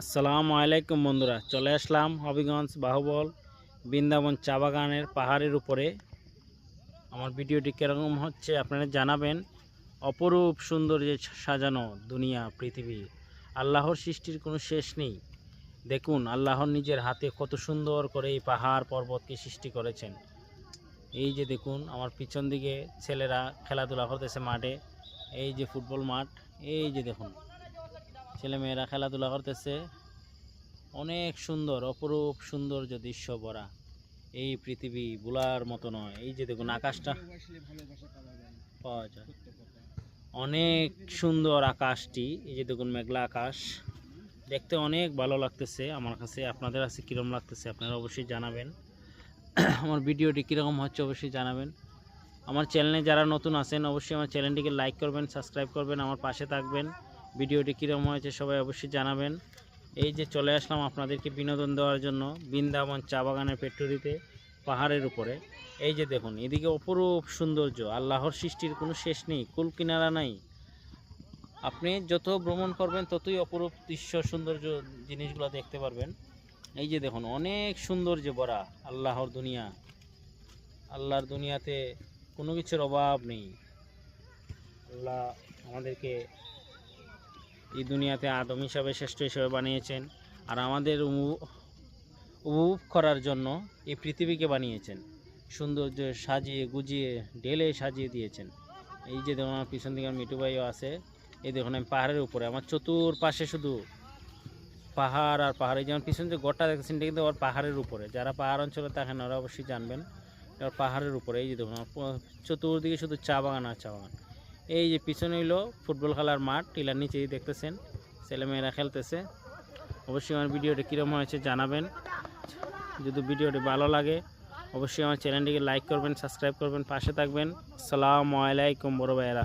আসসালামু আলাইকুম বন্ধুরা, চলে আসলাম হবিগঞ্জ বাহুবল বৃন্দাবন চা বাগানের পাহাড়ের উপরে। আমার ভিডিওটি কীরকম হচ্ছে আপনারা জানাবেন। অপরূপ সুন্দর যে সাজানো দুনিয়া, পৃথিবী, আল্লাহর সৃষ্টির কোনো শেষ নেই। দেখুন আল্লাহর নিজের হাতে কত সুন্দর করে এই পাহাড় পর্বতকে সৃষ্টি করেছেন। এই যে দেখুন, আমার পিছন দিকে ছেলেরা খেলাধুলা করতেছে মাঠে, এই যে ফুটবল মাঠ, এই যে দেখুন। ছেলে মেয়েরা খেলাধুলা করতেছে। অনেক সুন্দর, অপরূপ সৌন্দর্য দৃশ্য ভরা। এই পৃথিবী বুলার মতো নয়। এই যে দেখুন আকাশটা, পাওয়া যায়। অনেক সুন্দর আকাশটি, এই যে দেখুন মেঘলা আকাশ। দেখতে অনেক ভালো লাগতেছে আমার কাছে। আপনাদের কাছে কীরকম লাগতেছে আপনারা অবশ্যই জানাবেন। আমার ভিডিওটি কীরকম হচ্ছে অবশ্যই জানাবেন। আমার চ্যানেলে যারা নতুন আছেন, অবশ্যই আমার চ্যানেলটিকে লাইক করবেন, সাবস্ক্রাইব করবেন, আমার পাশে থাকবেন। ভিডিওটি কীরকম হয়েছে সবাই অবশ্যই জানাবেন। এই যে চলে আসলাম আপনাদেরকে বিনোদন দেওয়ার জন্য বৃন্দাবন চা বাগানের পেট্রোলিতে পাহাড়ের উপরে। এই যে দেখুন, এদিকে অপরূপ সৌন্দর্য, আল্লাহর সৃষ্টির কোনো শেষ নেই, কুল কিনারা নাই। আপনি যত ভ্রমণ করবেন, ততই অপরূপ দৃশ্য, সৌন্দর্য জিনিসগুলো দেখতে পারবেন। এই যে দেখুন, অনেক সৌন্দর্য ভরা আল্লাহর দুনিয়া। আল্লাহর দুনিয়াতে কোনো কিছুর অভাব নেই। আল্লাহ আমাদেরকে এই দুনিয়াতে আদম হিসাবে শ্রেষ্ঠ হিসাবে বানিয়েছেন আর আমাদের উপভোগ করার জন্য এই পৃথিবীকে বানিয়েছেন। সৌন্দর্য সাজিয়ে গুজিয়ে ঢেলে সাজিয়ে দিয়েছেন। এই যে দেখুন আমার পিছন দিকে মিটু ভাইও আছে, এই দেখুন আমি পাহাড়ের উপরে, আমার চতুর পাশে শুধু পাহাড় আর পাহাড়ে। যেমন পিছন যে গোটা দেখছেন এটা কিন্তু আবার পাহাড়ের উপরে। যারা পাহাড় অঞ্চলে থাকেন, ওরা অবশ্যই জানবেন। এবার পাহাড়ের উপরে, এই যে দেখুন চতুর্দিকে শুধু চা বাগান আর চা বাগান। এই যে পিছনে হইল ফুটবল খেলার মাঠ, টিলার নিচেই দেখতেছেন, ছেলেমেয়েরা খেলতেছে। অবশ্যই আমার ভিডিওটি কীরকম হয়েছে জানাবেন। যদি ভিডিওটি ভালো লাগে, অবশ্যই আমার চ্যানেলটিকে লাইক করবেন, সাবস্ক্রাইব করবেন, পাশে থাকবেন। সালামু আলাইকুম বড় ভাইয়েরা।